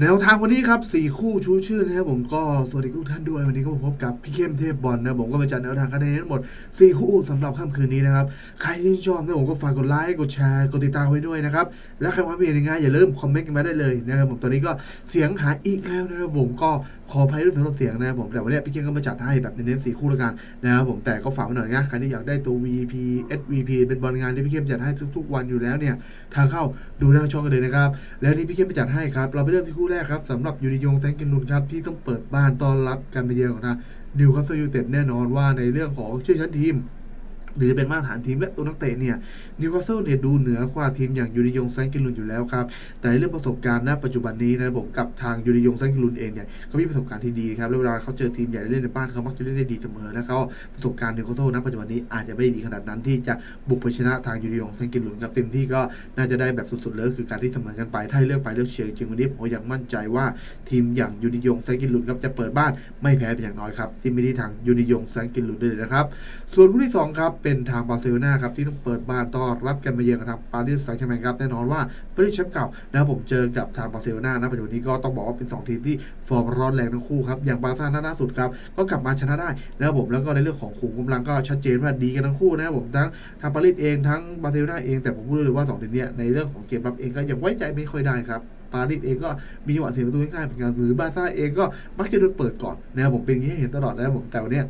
แนวทางวันนี้ครับสี่คู่ชูชื่อนะครับผมก็สวัสดีทุกท่านด้วยวันนี้ก็มาพบกับพี่เข้มเทพบอลนะผมก็มาจัดแนวทางคะแนนทั้งหมดสี่คู่สำหรับค่ำคืนนี้นะครับใครที่ชอบนะผมก็ฝากกดไลค์กดแชร์กดติดตามไว้ด้วยนะครับและใครว่ามีอะไรง่ายอย่าลืมคอมเมนต์กันมาได้เลยนะครับผมตอนนี้ก็เสียงหายอีกแล้วนะครับผมก็ขออภัยด้วยสำหรับเสียงนะครับผมแต่วันนี้พี่เข้มก็มาจัดให้แบบเน้นๆสี่คู่ละกันนะครับผมแต่ก็ฝากไว้หน่อยนะใครที่อยากได้ตัว VP SVP เป็นบอลงานที่พี่เข้มจัดให้ทุกๆ วันอยู่แล้วเนี่ยทางเข้าดูหน้าช่องกันเลยนะครับแล้วนี่พี่เข้มไปจัดให้ครับเราไปเริ่มที่คู่แรกครับสำหรับยูนิยงแซงกินลุนครับที่ต้องเปิดบ้านต้อนรับการไปเยือนของทางนิวคาสเซิลยูเต็ดแน่นอนว่าในเรื่องของชื่อชั้นทีม หรือเป็นมาตรฐานทีมและตัวนักเตะเนี่ยนิวคาสเซิลเนี่ยดูเหนือกว่าทีมอย่างยูนิยงแซงกิลุนอยู่แล้วครับ แต่เรื่องประสบการณ์ณปัจจุบันนี้นะครับผมกับทางยูนิยงแซงกิลุนเองเนี่ยเขามีประสบการณ์ที่ดีครับแล้วเวลาเขาเจอทีมใหญ่เล่นในบ้านเขามักจะเล่นได้ดีเสมอแล้วเขาประสบการณ์นิวคาสเซิลณปัจจุบันนี้อาจจะไม่ดีขนาดนั้นที่จะบุกไปชนะทางยูนิยงแซงกิลุนครับเต็มที่ก็น่าจะได้แบบสุดๆเลยคือการที่เสมอกันไปถ้าให้เลือกไปเลือกเชียร์จริงๆวันนี้ผมยังมั่นใจว่าทีมอย่างยูนิยงแซงกินลุนครับจะเปิดบ้านไม่แพ้เป็นอย่างน้อยครับที่ม่ที่ทางยูนิยงแซงกินลุนได้เลยนะครับส่วนคู่ที่2ครับเป็นทางบาร์เซโลนาครับที่ต้องเปิดบ้านต้อนรับกันมาเยือนกับทางปารีสแซงต์แชร์แมงครับแน่นอนว่าปารีสแชมป์เก่านะครับผมเจอกับทางบาร์เซโลนานะปัจจุบันนี้ก็ต้องบอกว่าเป็น 2 ทีมที่ฟอร์มร้อนแรงทั้งคู่ครับอย่างบาร์ซ่าหน้าสุดครับก็กลับมาชนะได้นะครับผมแล้วก็ในเรื่องของขุมกำลังก็ชัดเจนว่าดีกันทั้งคู่นะครับผมทั้งทางปารีสเองทั้งบาร์เซโลนาเองแต่ผมพูดเลยว่าสองทีมเนี้ยในเรื่องของเกมรับเองก็ยังไว้ใจไม่ค่อยได้ครับปารีสเองก็มีจังหวะเสียประตูง่ายๆเหมือนกันหรือบาร์ซ่าเองก็มักจะโดนเปิดก่อนนะครับผมเป็นอย่างนี้ให้เห็นตลอดนะครับผมแต่วันนี้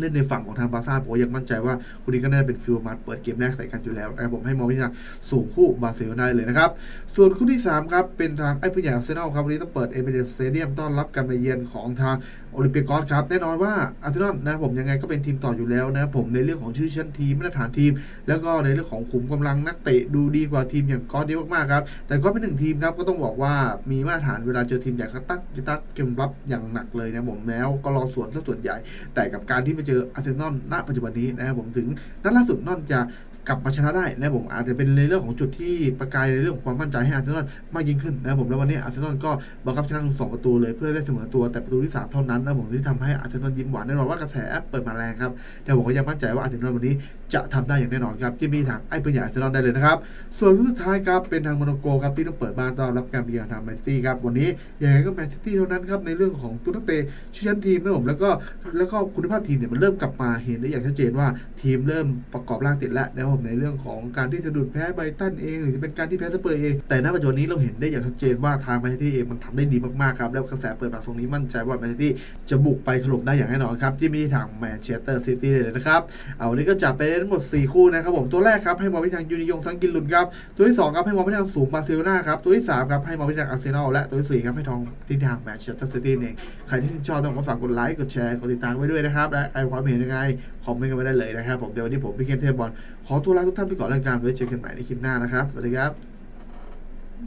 เล่นในฝั่งของทางบาร์ซ่าผมยังมั่นใจว่าคู่นี้ก็น่าจะเป็นฟิลมาร์เปิดเกมแรกใส่กันอยู่แล้วนะครับผมให้มองที่ทางสูงคู่บาร์เซโลนาเลยนะครับ ส่วนคู่ที่ 3 ครับ เป็นทางไอ้ผู้ใหญ่อาร์เซนอลครับ วันนี้ต้องเปิดเอเมเรสเตเดียมต้อนรับการมาเยือนของทางโอลิมปิกอสครับ แน่นอนว่าอาร์เซนอลนะครับผมยังไงก็เป็นทีมต่ออยู่แล้วนะครับผมในเรื่องของชื่อชั้นทีมมาตรฐานทีม แล้วก็ในเรื่องของขุมกำลังนักเตะดูดีกว่าทีมอย่างกอสเยอะมากๆครับแต่ก็เป็นหนึ่งทีมครับก็ต้องบอกว่ามีมาตรฐานเวลาเจอทีมใหญ่เขาตั้งจะตั้งเกมรับอย่างหนักเลยนะผมแล้วก็รอสวนซะส่วนใหญ่แต่กับการที่มาเจออาร์เซนอลณปัจจุบันนี้นะครับผมถึงนัดล่าสุดนอนจะ กลับมาชนะได้นะผมอาจจะเป็นในเรื่องของจุดที่ประกายในเรื่องของความมั่นใจให้อาร์เซนอลมากยิ่งขึ้นนะครับผมแล้ววันนี้อาร์เซนอลก็บังคับชนะถึงสองประตูเลยเพื่อได้เสมอตัวแต่ประตูที่สามเท่านั้นนะครับผมที่ทำให้อาร์เซนอลยิ้มหวานแน่นอนว่ากระแสเปิดมาแรงครับแต่ผมก็ยังมั่นใจว่าอาร์เซนอลวันนี้จะทำได้อย่างแน่นอนครับที่มีทางไอ้ปืนใหญ่อาร์เซนอลได้เลยนะครับส่วนสุดท้ายครับเป็นทางโมนโกครับที่ต้องเปิดบ้านต้อนรับการเยือนทางแมนซิตี้ครับวันนี้ยังไงก็แมนซิตี้เท่านั้นครับในเรื่องของตัวนักเตะชื่อชั้นทีมนะผมแล้วก็แล้วก็คุณภาพทีมเนี่ยมันเริ่มกลับมาเห็นได้อย่างชัดเจนว่าทีมเริ่มประกอบร่างติดแล้วนะครับผมในเรื่องของการที่สะดุดแพ้ไบตันเองหรือจะเป็นการที่แพ้สเปอร์เอง แต่ณปัจจุบันนี้เราเห็นได้อย่างชัดเจนว่าทางแมนซิตี้เองมันทำได้ดีมากๆครับ แล้วกระแสเปิดมาตรงนี้มั่นใจว่าแมนซิตี้จะบุกไปถล่มได้อย่างแน่นอนครับ ที่มีทางแมนเชสเตอร์ซิตี้เลยนะครับ เอาวันนี้ก็จัดไปได้ทั้งหมด 4 คู่นะครับผมตัวแรกครับให้มองไปทางยูนิยงซังกินลุนครับตัวที่2ครับให้มองไปทางสูงบาร์เซโลนาครับตัวที่3ครับให้มองไปทางอาร์เซนอลและตัวที่4ครับให้ทองที่ทางแมนเชสเตอร์ซิตี้เองใครที่ชื่นชอบต้องมาฝากกดไลค์กดแชร์กดติดตามไว้ด้วยนะครับและใครความเห็นยังไง คอมเมนต์กันไว้ได้เลยนะครับผมเดี๋ยววันนี้ผมพี่เคนเทพบอลขอตัวลาทุกท่านไปก่อนรายการไว้เจอกันใหม่ในคลิปหน้านะครับ สวัสดีครับ